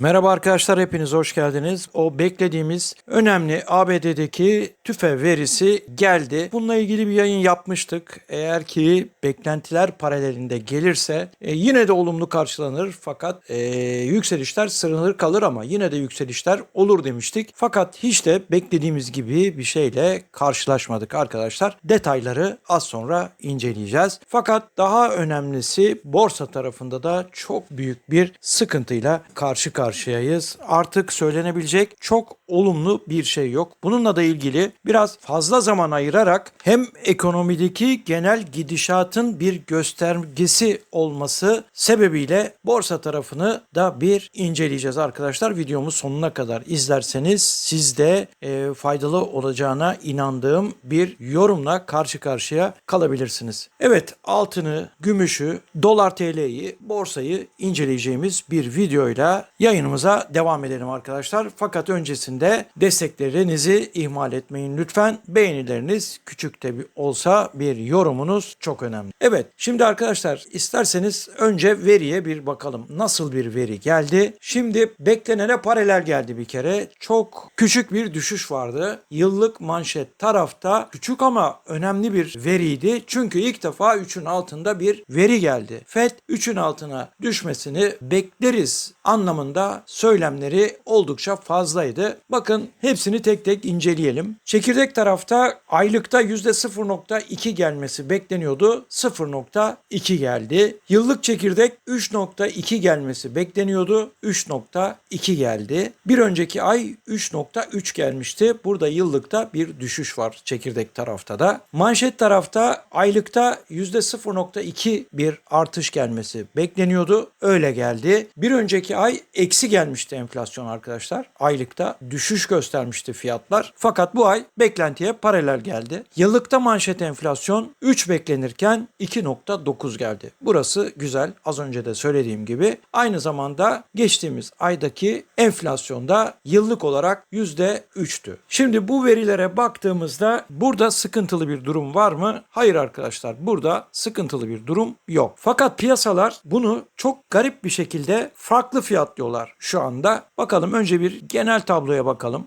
Merhaba arkadaşlar hepiniz hoş geldiniz. O beklediğimiz önemli ABD'deki tüfe verisi geldi. Bununla ilgili bir yayın yapmıştık. Eğer ki beklentiler paralelinde gelirse e, yine de olumlu karşılanır fakat e, yükselişler sınırlı kalır ama yine de yükselişler olur demiştik. Fakat hiç de beklediğimiz gibi bir şeyle karşılaşmadık arkadaşlar. Detayları az sonra inceleyeceğiz. Fakat daha önemlisi borsa tarafında da çok büyük bir sıkıntıyla karşı karşıyayız. Artık söylenebilecek çok olumlu bir şey yok. Bununla da ilgili biraz fazla zaman ayırarak hem ekonomideki genel gidişatın bir göstergesi olması sebebiyle borsa tarafını da bir inceleyeceğiz arkadaşlar. Videomu sonuna kadar izlerseniz siz de e, faydalı olacağına inandığım bir yorumla karşı karşıya kalabilirsiniz. Evet altını, gümüşü, dolar TL'yi, borsayı inceleyeceğimiz bir videoyla yayınımıza devam edelim arkadaşlar. Fakat öncesinde desteklerinizi ihmal etmeyin lütfen. Beğenileriniz küçük de bir olsa bir yorumunuz çok önemli. Evet şimdi arkadaşlar isterseniz önce veriye bir bakalım. Nasıl bir veri geldi? Şimdi beklenene paralel geldi bir kere. Çok küçük bir düşüş vardı. Yıllık manşet tarafta küçük ama önemli bir veriydi. Çünkü ilk defa 3'ün altında bir veri geldi. FED 3'ün altına düşmesini bekleriz anlamında söylemleri oldukça fazlaydı. Bakın hepsini tek tek inceleyelim. Çekirdek tarafta aylıkta %0.2 gelmesi bekleniyordu. 0.2 geldi. Yıllık çekirdek 3.2 gelmesi bekleniyordu. 3.2 geldi. Bir önceki ay 3.3 gelmişti. Burada yıllıkta bir düşüş var çekirdek tarafta da. Manşet tarafta aylıkta %0.2 bir artış gelmesi bekleniyordu. Öyle geldi. Bir önceki ay eksi gelmişti enflasyon arkadaşlar. Aylıkta düşüş göstermişti fiyatlar. Fakat bu ay beklentiye paralel geldi. Yıllıkta manşet enflasyon 3 beklenirken 2.9 geldi. Burası güzel. Az önce de söylediğim gibi. Aynı zamanda geçtiğimiz aydaki enflasyonda yıllık olarak %3'tü. Şimdi bu verilere baktığımızda burada sıkıntılı bir durum var mı? Hayır arkadaşlar. Burada sıkıntılı bir durum yok. Fakat piyasalar bunu çok garip bir şekilde farklı fiyatlıyorlar şu anda. Bakalım önce bir genel tabloya bakalım.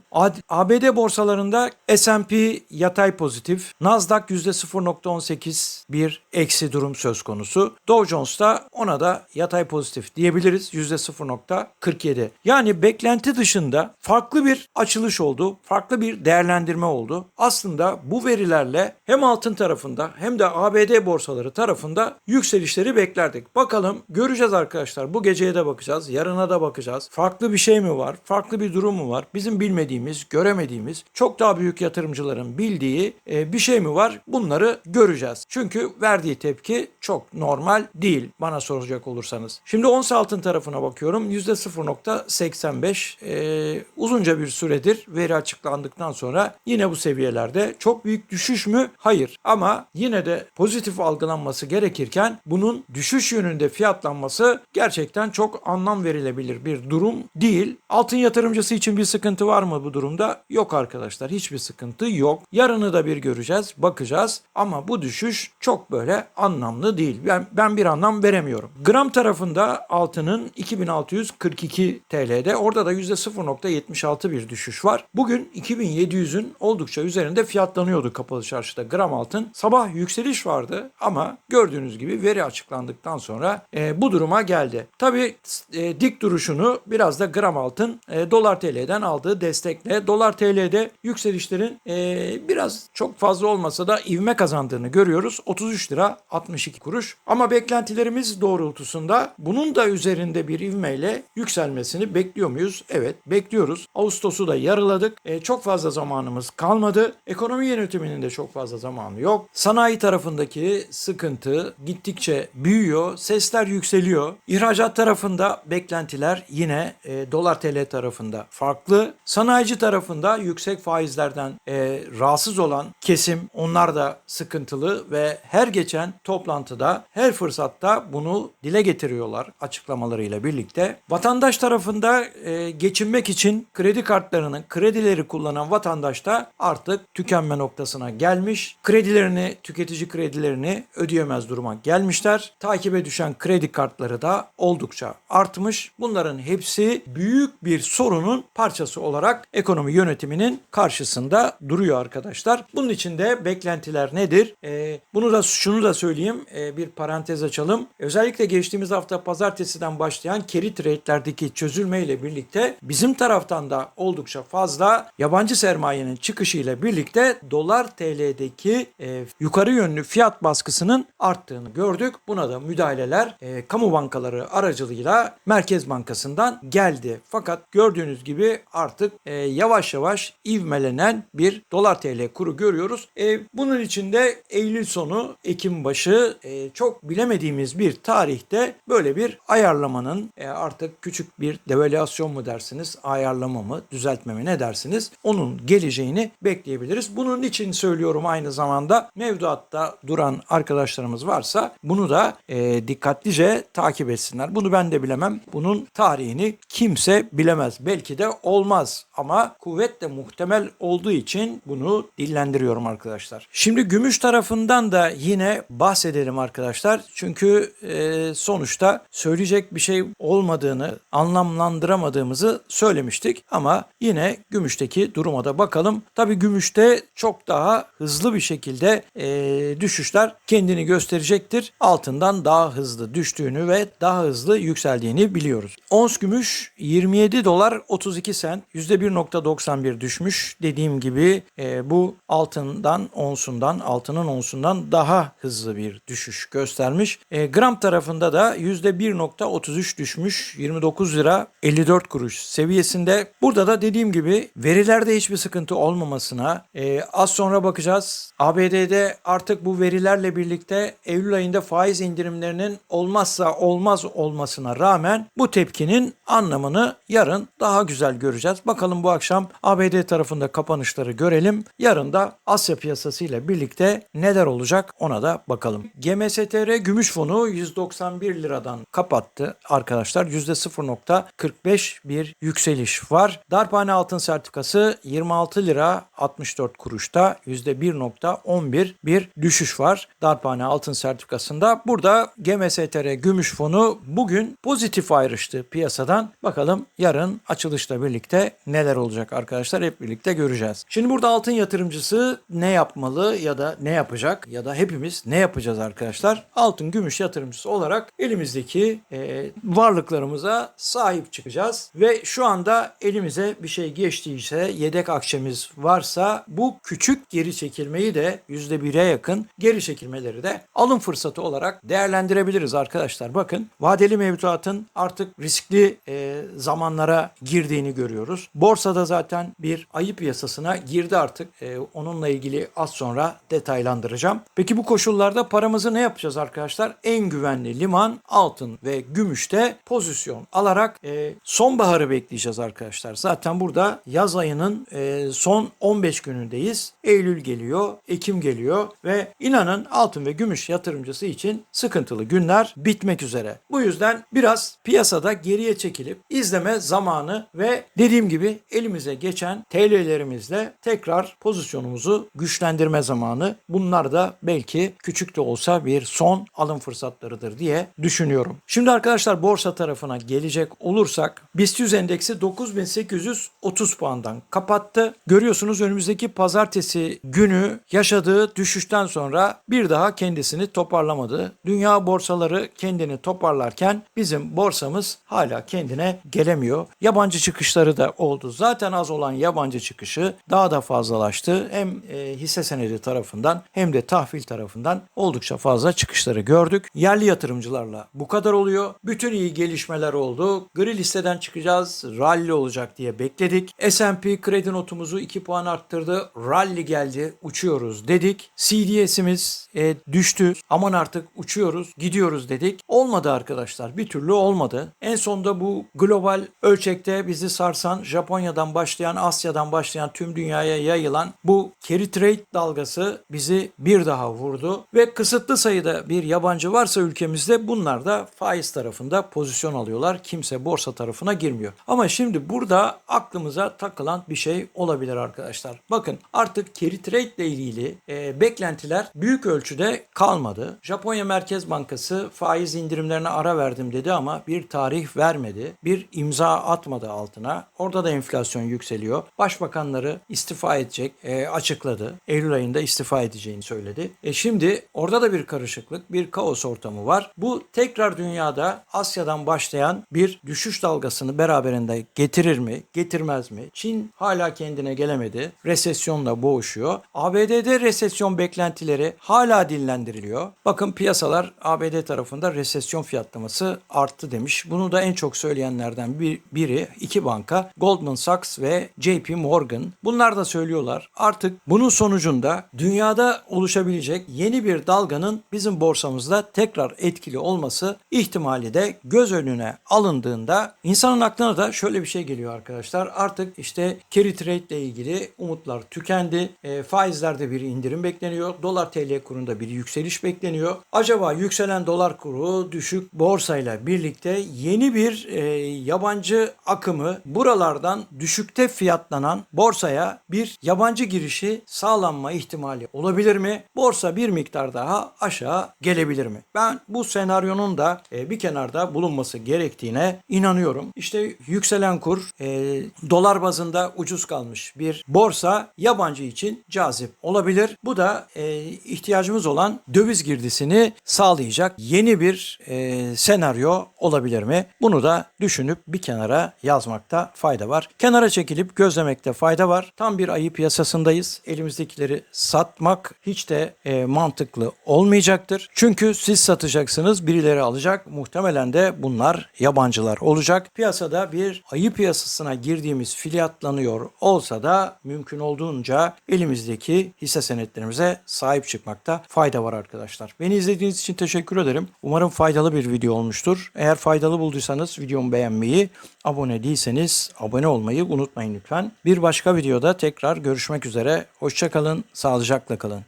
ABD borsalarında S&P yatay pozitif, Nasdaq %0.18 bir eksi durum söz konusu. Dow Jones'ta ona da yatay pozitif diyebiliriz %0.47. Yani beklenti dışında farklı bir açılış oldu, farklı bir değerlendirme oldu. Aslında bu verilerle hem altın tarafında hem de ABD borsaları tarafında yükselişleri beklerdik. Bakalım göreceğiz arkadaşlar. Bu geceye de bakacağız, yarına da bakacağız. Farklı bir şey mi var? Farklı bir durum mu var? Bizim bilmediğimiz, göremediğimiz, çok daha büyük yatırımcıların bildiği e, bir şey mi var? Bunları göreceğiz. Çünkü verdiği tepki çok normal değil bana soracak olursanız. Şimdi ons altın tarafına bakıyorum. %0.85 e, uzunca bir süredir veri açıklandıktan sonra yine bu seviyelerde çok büyük düşüş mü? Hayır. Ama yine de pozitif algılanması gerekirken bunun düşüş yönünde fiyatlanması gerçekten çok anlam verilebilir bir durum değil. Altın yatırımcısı için bir sıkıntı var mı bu durumda? Yok arkadaşlar. Hiçbir sıkıntı yok. Yarını da bir göreceğiz, bakacağız. Ama bu düşüş çok böyle anlamlı değil. Ben, ben bir anlam veremiyorum. Gram tarafında altının 2642 TL'de. Orada da %0.76 bir düşüş var. Bugün 2700'ün oldukça üzerinde fiyatlanıyordu kapalı çarşıda gram altın. Sabah yükseliş vardı ama gördüğünüz gibi veri açıklandıktan sonra e, bu duruma geldi. Tabii e, dik duruşunu biraz da gram altın e, dolar TL'den aldığı destekle dolar TL'de yükselişlerin e, biraz çok fazla olmasa da ivme kazandığını görüyoruz. 33 lira 62 kuruş. Ama beklentilerimiz doğrultusunda bunun da üzerinde bir ivmeyle yükselmesini bekliyor muyuz? Evet bekliyoruz. Ağustos'u da yarıladık. E, çok fazla zamanımız kalmadı. Ekonomi yönetiminin de çok fazla zamanı yok. Sanayi tarafındaki sıkıntı gittikçe büyüyor. Sesler yükseliyor. İhracat tarafında beklentiler yine e, dolar TL tarafında farklı. Sanayici tarafında yüksek faizlerden e, rahatsız olan kesim onlar da sıkıntılı ve her geçen toplantıda her fırsatta bunu dile getiriyorlar açıklamalarıyla birlikte. Vatandaş tarafında e, geçinmek için kredi kartlarının kredileri kullanan vatandaş da artık tükenme noktasına gelmiş. Kredilerini, tüketici kredilerini ödeyemez duruma gelmişler. Takibe düşen kredi kartları da oldukça artmış. Bunların hepsi büyük bir sorunun parçası olarak ekonomi yönetiminin karşısında duruyor arkadaşlar. Bunun için de beklentiler nedir? Ee, bunu da şunu da söyleyeyim. Ee, bir parantez açalım. Özellikle geçtiğimiz hafta pazartesiden başlayan carry trade'lerdeki çözülmeyle birlikte bizim taraftan da oldukça fazla yabancı sermayenin çıkışıyla birlikte dolar TL'deki e, yukarı yönlü fiyat baskısının arttığını gördük. Buna da müdahaleler e, kamu bankaları aracılığıyla Merkez Bankası'ndan geldi. Fakat gördüğünüz gibi artık e, yavaş yavaş ivmelenen bir dolar TL kuru görüyoruz. E, bunun içinde Eylül sonu, Ekim başı e, çok bilemediğimiz bir tarihte böyle bir ayarlamanın e, artık küçük bir devalüasyon mu dersiniz, ayarlama mı, düzeltme mi ne dersiniz? Onun geleceğini bekleyebiliriz. Bunun için söylüyorum aynı zamanda mevduatta duran arkadaşlarımız varsa bunu da e, dikkatlice takip etsinler. Bunu ben de bilemem. Bunun tarihini kimse bilemez. Belki de olmaz ama kuvvetle muhtemel olduğu için bunu dillendiriyorum arkadaşlar. Şimdi gümüş tarafından da yine bahsedelim arkadaşlar. Çünkü e, sonuçta söyleyecek bir şey olmadığını, anlamlandıramadığımızı söylemiştik. Ama yine gümüşteki duruma da bakalım. Tabii gümüşte çok daha hızlı bir şekilde e, düşüşler kendini gösterecektir. Altından daha hızlı düştüğünü ve daha hızlı yükseldiğini biliyoruz. Ons gümüş 27 dolar 32 sent %1.91 düşmüş. Dediğim gibi e, bu altından onsundan altının onsundan daha hızlı bir düşüş göstermiş. E, gram tarafında da %1.33 düşmüş 29 lira 54 kuruş seviyesinde. Burada da dediğim gibi verilerde hiçbir sıkıntı olmamasına e, az sonra bakacağız. ABD'de artık bu verilerle birlikte Eylül ayında faiz indirimlerinin olmazsa olmaz olmasına rağmen bu tepkinin anlamını yarın daha güzel göreceğiz. Bakalım bu akşam ABD tarafında kapanışları görelim. Yarın da Asya piyasası ile birlikte neler olacak ona da bakalım. GMSTR Gümüş Fonu 191 liradan kapattı arkadaşlar. %0.45 bir yükseliş var. Darphane altın sertifikası 26 lira 64 kuruşta %1.11 bir düşüş var. Darphane altın sertifikasında. Burada GMSTR Gümüş Fonu bugün pozitif ayrıştı piyasadan. Bakalım yarın açılışla birlikte neler olacak arkadaşlar hep birlikte göreceğiz. Şimdi burada altın yatırımcısı ne yapmalı ya da ne yapacak ya da hepimiz ne yapacağız arkadaşlar? Altın gümüş yatırımcısı olarak elimizdeki e, varlıklarımıza sahip çıkacağız ve şu anda elimize bir şey geçtiyse yedek akçemiz varsa bu küçük geri çekilmeyi de %1'e yakın geri çekilmeleri de alım fırsatı olarak değerlendirebiliriz arkadaşlar. Bakın vadeli mevduatın artık riskli e, zamanlara girdiğini görüyoruz. Borsada zaten bir ayı piyasasına girdi artık. E, onunla ilgili az sonra detaylandıracağım. Peki bu koşullarda paramızı ne yapacağız arkadaşlar? En güvenli liman altın ve gümüşte pozisyon alarak e, sonbaharı bekleyeceğiz arkadaşlar. Zaten burada yaz ayının e, son 15 günündeyiz. Eylül geliyor, Ekim geliyor ve inanın altın ve gümüş yatırımcısı için sıkıntılı günler bitmek üzere. Bu yüzden biraz piyasada geriye çekilip izleme zamanı ve dediğim gibi elimize geçen TL'lerimizle tekrar pozisyonumuzu güçlendirme zamanı. Bunlar da belki küçük de olsa bir son alım fırsatlarıdır diye düşünüyorum. Şimdi arkadaşlar borsa tarafına gelecek olursak BIST 100 endeksi 9830 puandan kapattı. Görüyorsunuz önümüzdeki pazartesi günü yaşadığı düşüşten sonra bir daha kendisini toparlamadı. Dünya borsaları kendini toparlarken bizim borsamız hala kendine gelemiyor. Yabancı çıkışları da oldu. Zaten az olan yabancı çıkışı daha da fazlalaştı. Hem e, hisse senedi tarafından hem de tahvil tarafından oldukça fazla çıkışları gördük. Yerli yatırımcılarla bu kadar oluyor. Bütün iyi gelişmeler oldu. Gri listeden çıkacağız. Rally olacak diye bekledik. S&P kredi notumuzu 2 puan arttırdı. Rally geldi. Uçuyoruz dedik. CDS'imiz e, düştü. Aman artık uçuyoruz, gidiyoruz dedik. Olmadı arkadaşlar. Bir türlü olmadı. En sonunda bu global ölçekte bizi sarsan Japonya'dan başlayan, Asya'dan başlayan tüm dünyaya yayılan bu carry trade dalgası bizi bir daha vurdu ve kısıtlı sayıda bir yabancı varsa ülkemizde bunlar da faiz tarafında pozisyon alıyorlar. Kimse borsa tarafına girmiyor. Ama şimdi burada aklımıza takılan bir şey olabilir arkadaşlar. Bakın artık carry trade ile ilgili e, beklentiler büyük ölçüde kalmadı. Japonya Merkez Bankası faiz indirimlerine ara verdim dedi ama bir tarih ver vermedi. Bir imza atmadı altına. Orada da enflasyon yükseliyor. Başbakanları istifa edecek e, açıkladı. Eylül ayında istifa edeceğini söyledi. E şimdi orada da bir karışıklık, bir kaos ortamı var. Bu tekrar dünyada Asya'dan başlayan bir düşüş dalgasını beraberinde getirir mi, getirmez mi? Çin hala kendine gelemedi. Resesyonla boğuşuyor. ABD'de resesyon beklentileri hala dillendiriliyor. Bakın piyasalar ABD tarafında resesyon fiyatlaması arttı demiş. Bunu da en çok söyleyenlerden bir, biri iki banka Goldman Sachs ve JP Morgan. Bunlar da söylüyorlar. Artık bunun sonucunda dünyada oluşabilecek yeni bir dalganın bizim borsamızda tekrar etkili olması ihtimali de göz önüne alındığında insanın aklına da şöyle bir şey geliyor arkadaşlar. Artık işte carry trade ile ilgili umutlar tükendi. E, faizlerde bir indirim bekleniyor. Dolar TL kurunda bir yükseliş bekleniyor. Acaba yükselen dolar kuru düşük borsayla birlikte yeni bir e, yabancı akımı buralardan düşükte fiyatlanan borsaya bir yabancı girişi sağlanma ihtimali olabilir mi? Borsa bir miktar daha aşağı gelebilir mi? Ben bu senaryonun da e, bir kenarda bulunması gerektiğine inanıyorum. İşte yükselen kur e, dolar bazında ucuz kalmış bir borsa yabancı için cazip olabilir. Bu da e, ihtiyacımız olan döviz girdisini sağlayacak yeni bir e, senaryo olabilir mi? Bunu da düşünüp bir kenara yazmakta fayda var. Kenara çekilip gözlemekte fayda var. Tam bir ayı piyasasındayız. Elimizdekileri satmak hiç de e, mantıklı olmayacaktır. Çünkü siz satacaksınız, birileri alacak. Muhtemelen de bunlar yabancılar olacak. Piyasada bir ayı piyasasına girdiğimiz filyatlanıyor olsa da mümkün olduğunca elimizdeki hisse senetlerimize sahip çıkmakta fayda var arkadaşlar. Beni izlediğiniz için teşekkür ederim. Umarım faydalı bir video olmuştur. Eğer faydalı bulduysanız videomu beğenmeyi, abone değilseniz abone olmayı unutmayın lütfen. Bir başka videoda tekrar görüşmek üzere. Hoşçakalın, sağlıcakla kalın.